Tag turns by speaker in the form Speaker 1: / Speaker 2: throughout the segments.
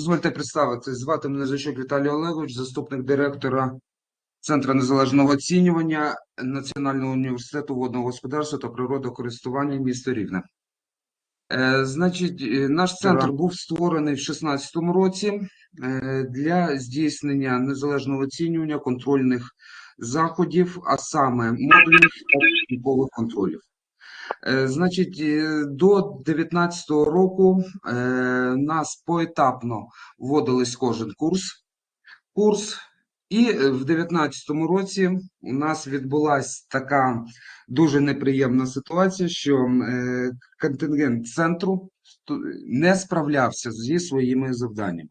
Speaker 1: Дозвольте представити, звати мене Зайчук Віталій Олегович, заступник директора Центру незалежного оцінювання Національного університету водного господарства та природокористування міста Рівне. Е, Значить, е, наш центр був створений в 2016 році е, для здійснення незалежного оцінювання контрольних заходів, а саме модульних та контролів. Е, Значить, е, до 2019 року е, нас поетапно вводились кожен курс. Курс, і в 2019 році у нас відбулася така дуже неприємна ситуація, що контингент центру не справлявся зі своїми завданнями.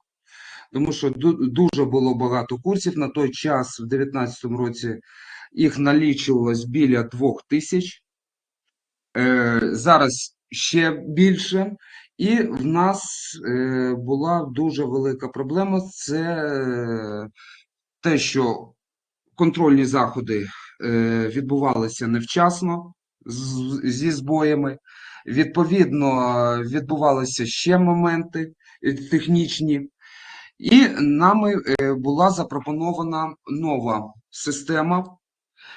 Speaker 1: Тому що дуже було багато курсів. На той час, в 2019 році, їх налічувалось біля двох тисяч. Е, зараз ще більше. І в нас е, була дуже велика проблема. Це е, те, що контрольні заходи відбувалися невчасно зі збоями. Відповідно, відбувалися ще моменти технічні. І нами була запропонована нова система,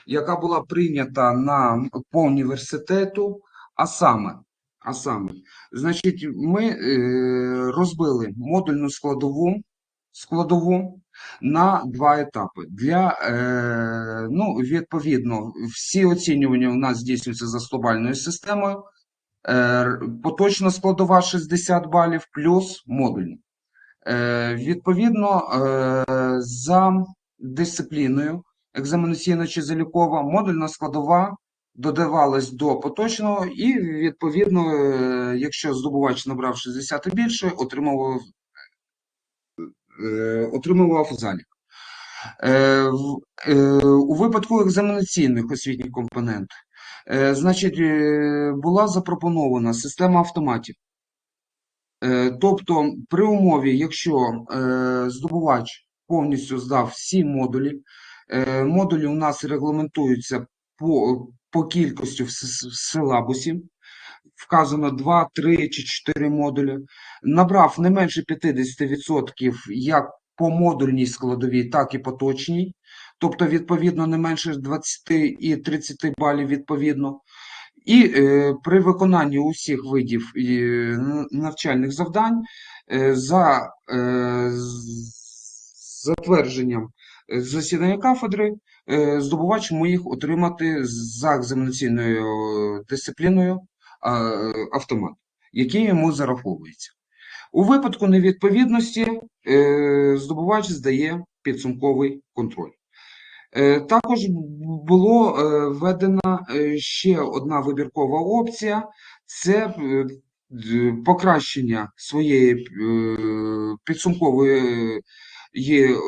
Speaker 1: яка була прийнята на по університету, а саме, а саме, значить, ми е, розбили модульну складову, складову на два етапи. Для, е, ну, відповідно, всі оцінювання у нас здійснюються за глобальною системою. Е, поточна складова 60 балів плюс модульна. Е, відповідно, е, за дисципліною екзаменаційна чи залікова, модульна складова додавалась до поточного, і відповідно, е, якщо здобувач набрав 60 і більше, отримував, е, отримував залік. Е, у випадку екзаменаційних освітніх компонент, е, значить, була запропонована система автоматів. Тобто, при умові, якщо здобувач повністю здав всі модулі, модулі у нас регламентуються по, по кількості вс- силабусів, вказано 2, 3 чи 4 модулі, набрав не менше 50% як по модульній складовій, так і поточній, тобто, відповідно, не менше 20 і 30 балів відповідно. І е, при виконанні усіх видів е, навчальних завдань е, за е, затвердженням засідання кафедри е, здобувач міг отримати за екзаменаційною дисципліною автомат, який йому зараховується. У випадку невідповідності е, здобувач здає підсумковий контроль. Е, Також було введена ще одна вибіркова опція це покращення своєї підсумкової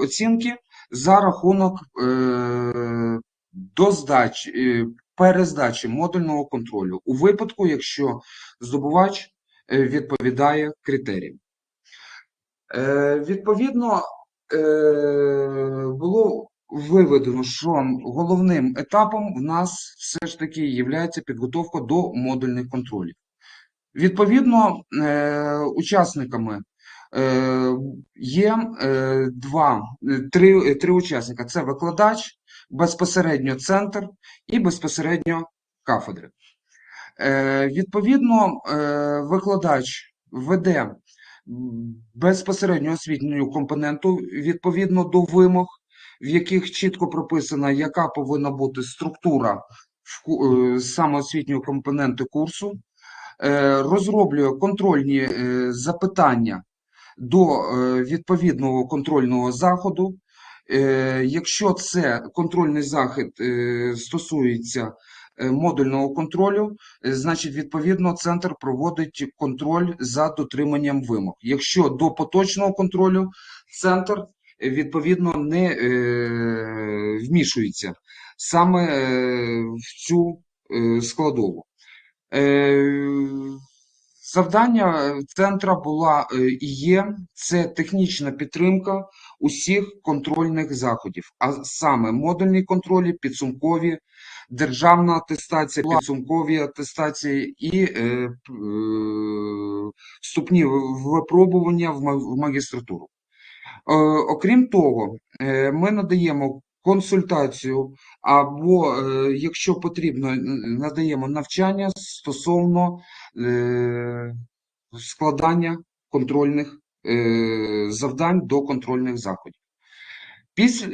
Speaker 1: оцінки за рахунок е, доздачі, е, перездачі модульного контролю у випадку, якщо здобувач е, відповідає критеріям. Відповідно, було виведено, що головним етапом в нас все ж таки є підготовка до модульних контролів. Відповідно, учасниками є е, два, е, три, е, три учасника: це викладач, безпосередньо центр і безпосередньо кафедри. Е, Відповідно, е, викладач веде безпосередньо освітню компоненту відповідно до вимог, в яких чітко прописана, яка повинна бути структура в е, саме освітньої компоненти курсу, е, розроблює контрольні е, запитання до е, відповідного контрольного заходу. Е, Якщо це контрольний захід е, стосується модульного контролю, значить, відповідно, центр проводить контроль за дотриманням вимог. Якщо до поточного контролю центр відповідно не вмішується саме в цю складову. Завдання е, центра була е, і є це технічна підтримка усіх контрольних заходів, а саме модульні контролі, підсумкові, державна атестація, підсумкові атестації і е, е, вступні випробування в магістратуру. Е, Окрім того, е, ми надаємо консультацію або, е, якщо потрібно, надаємо навчання стосовно е, складання контрольних е, завдань до контрольних заходів. Після,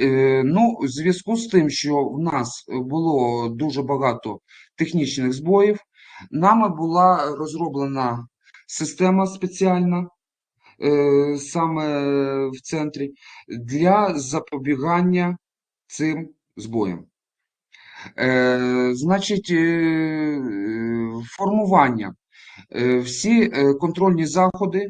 Speaker 1: ну, в зв'язку з тим, що в нас було дуже багато технічних збоїв, нами була розроблена система спеціальна, саме в центрі, для запобігання цим збоям. Е, Значить, е, формування. Е, Всі е, контрольні заходи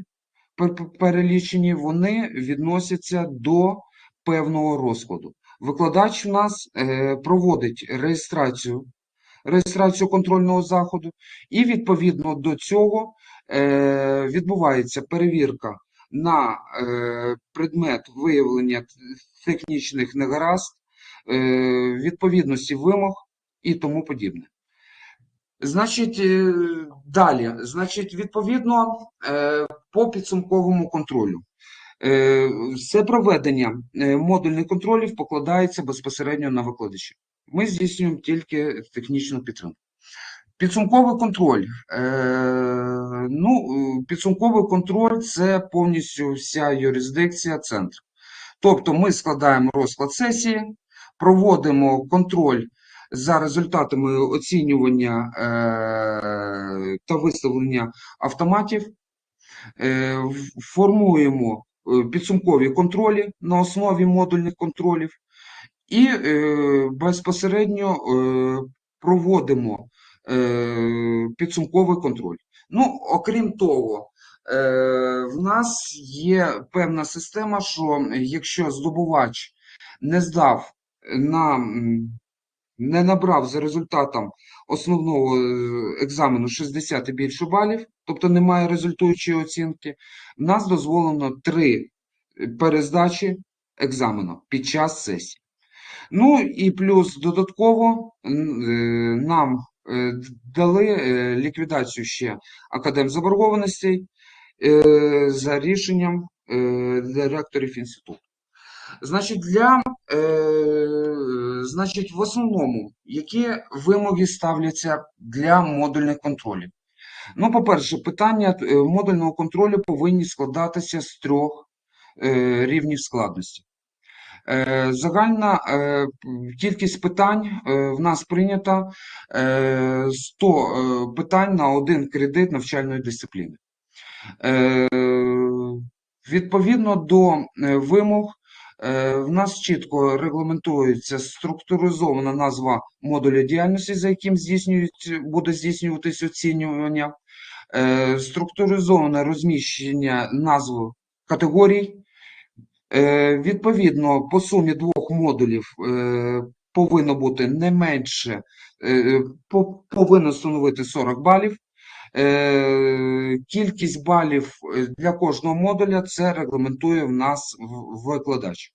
Speaker 1: пер- пер- перелічені, вони відносяться до певного розкладу. Викладач у нас е, проводить реєстрацію, реєстрацію контрольного заходу, і відповідно до цього е, відбувається перевірка на предмет виявлення технічних негаразд, відповідності вимог і тому подібне. Значить, е, далі, значить, відповідно, е, по підсумковому контролю. Е, Все проведення е, модульних контролів покладається безпосередньо на викладачів. Ми здійснюємо тільки технічну підтримку. Підсумковий контроль. Е, Ну, е, підсумковий контроль це повністю вся юрисдикція центру. Тобто ми складаємо розклад сесії, проводимо контроль за результатами оцінювання е, та виставлення автоматів, е, формуємо е, підсумкові контролі на основі модульних контролів і безпосередньо проводимо підсумковий контроль. Ну, окрім того, в нас є певна система, що якщо здобувач не здав на не набрав за результатом основного е, екзамену 60 і більше балів, тобто немає результуючої оцінки, нас дозволено три перездачі екзамену під час сесії. Ну і плюс додатково е, нам е, дали ліквідацію ще академзаборгованостей е, за рішенням директорів інституту. Значить, для, е, значить, в основному, які вимоги ставляться для модульних контролів? Ну, по-перше, питання е, модульного контролю повинні складатися з трьох е, рівнів складності. Е, Загальна е, кількість питань е, в нас прийнята е, 100 е, питань на один кредит навчальної дисципліни. Е, Відповідно до е, вимог, в нас чітко регламентується структуризована назва модуля діяльності, за яким буде здійснюватись оцінювання, е, структуризоване розміщення назв категорій. Е, Відповідно, по сумі двох модулів е, повинно бути не менше, е, повинно становити 40 балів. Е, Кількість балів е, для кожного модуля це регламентує в нас викладач.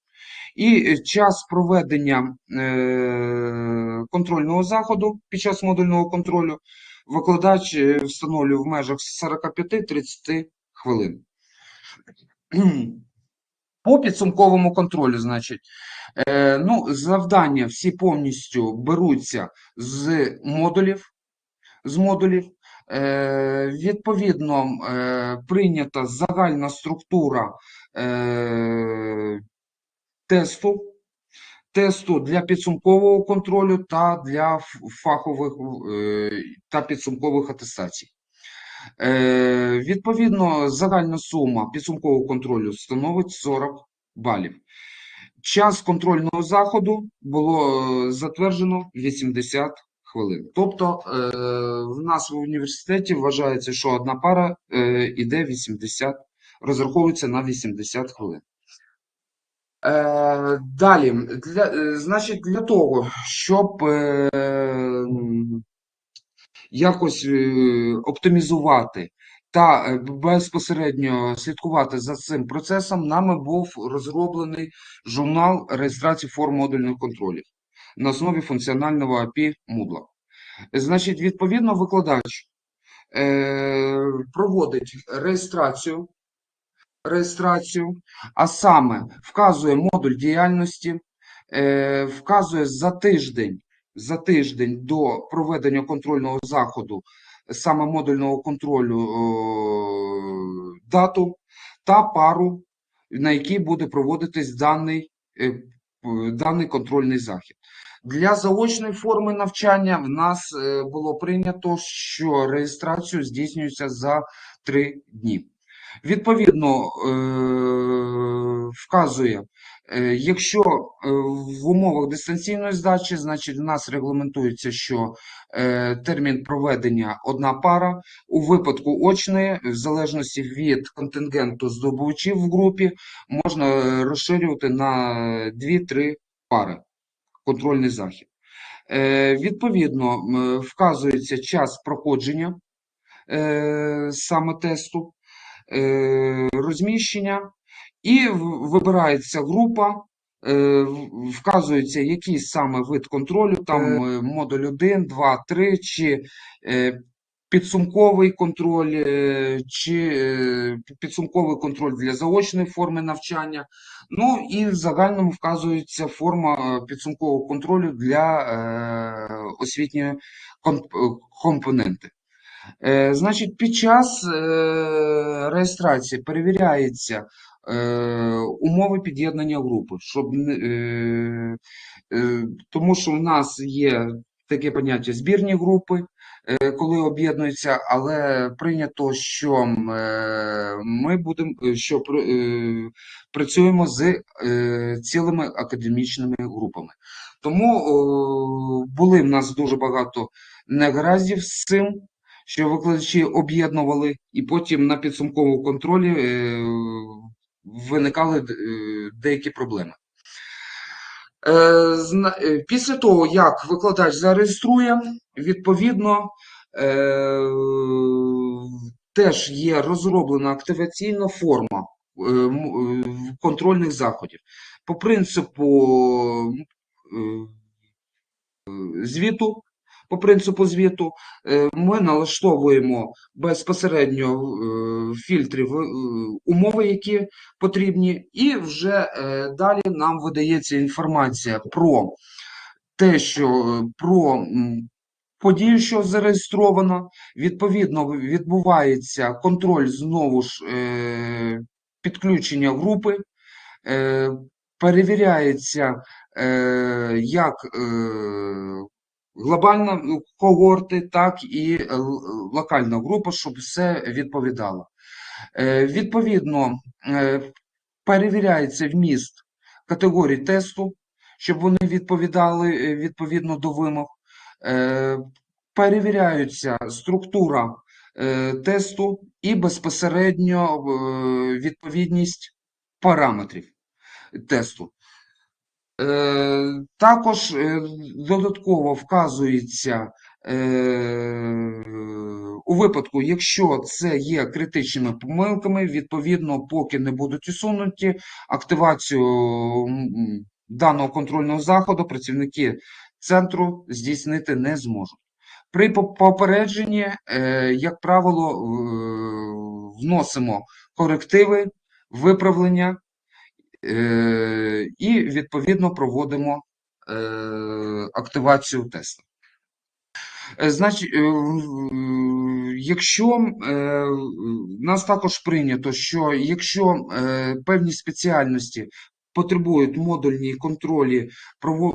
Speaker 1: І е, час проведення контрольного заходу під час модульного контролю викладач встановлює в межах 45-30 хвилин. По підсумковому контролю, значить, ну, завдання всі повністю беруться з модулів. З модулів. Е, відповідно, е, прийнята загальна структура е, тесту, тесту для підсумкового контролю та для фахових та підсумкових атестацій. Відповідно, загальна сума підсумкового контролю становить 40 балів. Час контрольного заходу було затверджено 80 хвилин. Тобто е, в нас в університеті вважається, що одна пара е, іде 80, розраховується на 80 хвилин. Е, далі, для, значить, для того, щоб якось оптимізувати та безпосередньо слідкувати за цим процесом, нами був розроблений журнал реєстрації форм модульних контролів на основі функціонального API Moodle. Значить, відповідно, викладач е, проводить реєстрацію, реєстрацію, а саме вказує модуль діяльності, е, вказує за тиждень, за тиждень до проведення контрольного заходу, саме модульного контролю, дату та пару, на якій буде проводитись даний, е, даний контрольний захід. Для заочної форми навчання в нас е, було прийнято, що реєстрацію здійснюється за три дні. Відповідно, е, вказує, е, якщо в умовах дистанційної здачі, значить в нас регламентується, що термін проведення одна пара. У випадку очної, в залежності від контингенту здобувачів в групі, можна розширювати на 2-3 пари контрольний захід. Е, Відповідно, вказується час проходження е, саме тесту, е, розміщення, і вибирається група, вказується який саме вид контролю, там модуль 1, 2, 3, чи підсумковий контроль, е, чи е, підсумковий контроль для заочної форми навчання. Ну і в загальному вказується форма е, підсумкового контролю для освітньої компоненти. Значить, під час реєстрації перевіряється умови під'єднання групи, щоб тому що в нас є таке поняття збірні групи, коли об'єднуються, але прийнято, що е, ми будемо що е, працюємо з е, цілими академічними групами. Тому е, були в нас дуже багато негараздів з цим що викладачі об'єднували, і потім на підсумковому контролі е, виникали е, деякі проблеми. Е, е, Після того, як викладач зареєструє, відповідно, е, теж є розроблена активаційна форма контрольних заходів. По принципу звіту, по принципу звіту, е, ми налаштовуємо безпосередньо е, в фільтрі в- е, умови, які потрібні, і вже далі нам видається інформація про те, що про подію, що зареєстровано, відповідно відбувається контроль знову ж підключення групи, перевіряється як глобальна ну, когорти, так і е, локальна група, щоб все відповідало. Е, Відповідно, е, перевіряється вміст категорій тесту, щоб вони відповідали відповідно до вимог. Перевіряється структура тесту і безпосередньо відповідність параметрів тесту. Е, Також е, додатково вказується е, у випадку, якщо це є критичними помилками, відповідно, поки не будуть усунуті, активацію даного контрольного заходу працівники центру здійснити не зможуть. При попередженні, як правило, вносимо корективи, виправлення і відповідно проводимо е, активацію тесту. Е, Значить, е, якщо е, нас також прийнято, що якщо е, певні спеціальності потребують модульні контролі,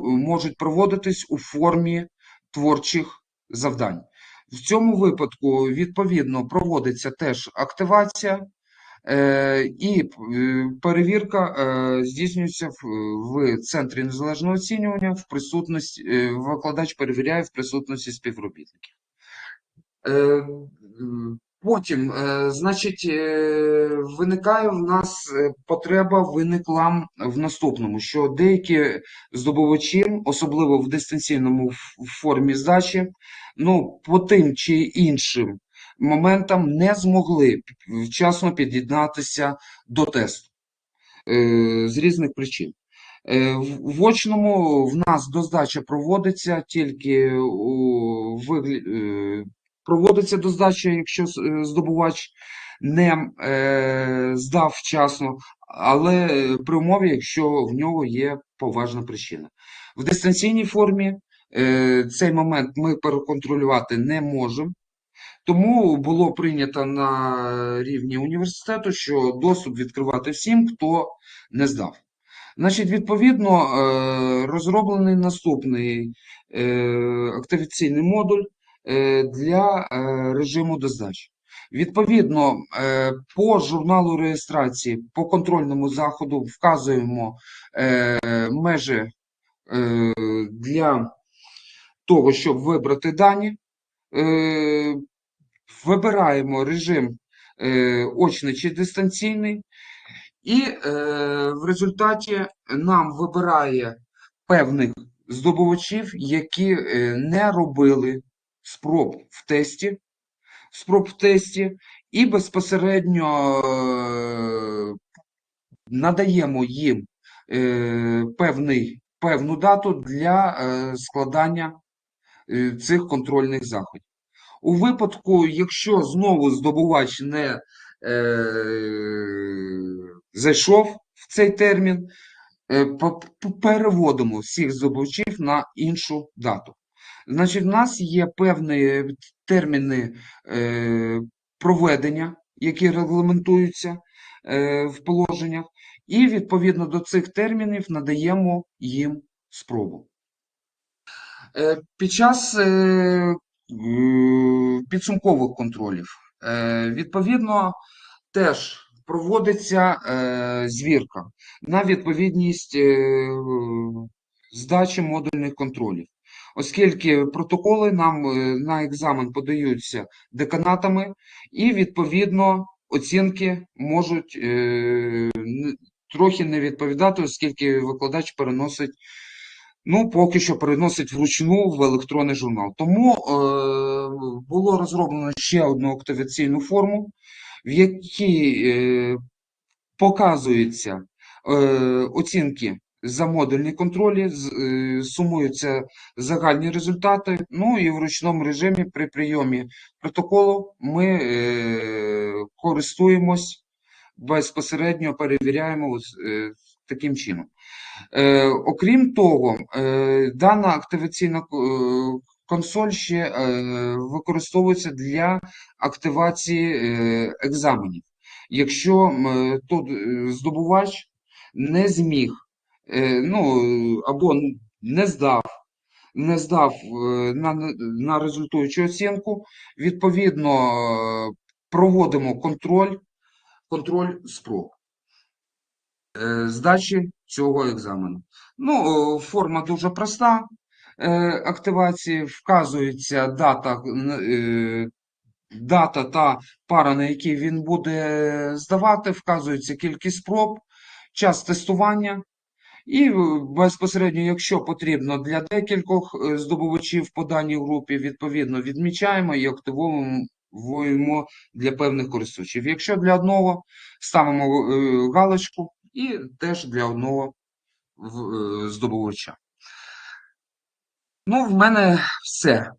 Speaker 1: можуть проводитись у формі творчих завдань. В цьому випадку, відповідно, проводиться теж активація, Е, І е, перевірка е, здійснюється в, центрі незалежного оцінювання в присутності, е, викладач перевіряє в присутності співробітників. Е, Потім, е, значить, е, виникає в нас е, потреба виникла в наступному, що деякі здобувачі, особливо в дистанційному формі здачі, ну, по тим чи іншим моментам не змогли вчасно під'єднатися до тесту е, з різних причин. Е, В очному в нас доздача проводиться тільки у вигляді, проводиться доздача, якщо е, здобувач не е, здав вчасно, але е, при умові, якщо в нього є поважна причина. В дистанційній формі е, цей момент ми переконтролювати не можемо. Тому було прийнято на рівні університету, що доступ відкривати всім, хто не здав. Значить, відповідно, е, розроблений наступний е, активаційний модуль е, для режиму доздачі. Відповідно, по журналу реєстрації, по контрольному заходу вказуємо межі для того, щоб вибрати дані. Вибираємо режим е, очний чи дистанційний, і е, в результаті нам вибирає певних здобувачів, які е, не робили спроб в тесті, спроб в тесті, і безпосередньо надаємо їм певний, певну дату для складання цих контрольних заходів. У випадку, якщо знову здобувач не е, зайшов в цей термін, е, переводимо всіх здобувачів на іншу дату. Значить, в нас є певні терміни е, проведення, які регламентуються е, в положеннях, і відповідно до цих термінів надаємо їм спробу. Е, Під час е, підсумкових контролів, е, відповідно, теж проводиться е, звірка на відповідність е, здачі модульних контролів. Оскільки протоколи нам на екзамен подаються деканатами, і відповідно оцінки можуть трохи не відповідати, оскільки викладач переносить Ну, поки що переносить вручну в електронний журнал. Тому е, було розроблено ще одну активаційну форму, в якій е, показуються е, оцінки за модульні контролі, е, сумуються загальні результати. Ну і в ручному режимі при прийомі протоколу ми е, користуємось безпосередньо перевіряємо е, таким чином. Е, окрім того, е, дана активаційна е, консоль ще е, використовується для активації е, екзаменів. Якщо е, тут е, здобувач не зміг, е, ну, або не здав, не здав е, на, на результуючу оцінку, відповідно проводимо контроль, контроль спроб здачі цього екзамену. Ну, форма дуже проста е, активації, вказується дата, е, дата та пара, на якій він буде здавати, вказується кількість спроб, час тестування. І е, безпосередньо, якщо потрібно для декількох е, здобувачів по даній групі, відповідно відмічаємо і активуємо для певних користувачів. Якщо для одного, ставимо е, галочку і теж для одного е, здобувача. Ну, в мене все.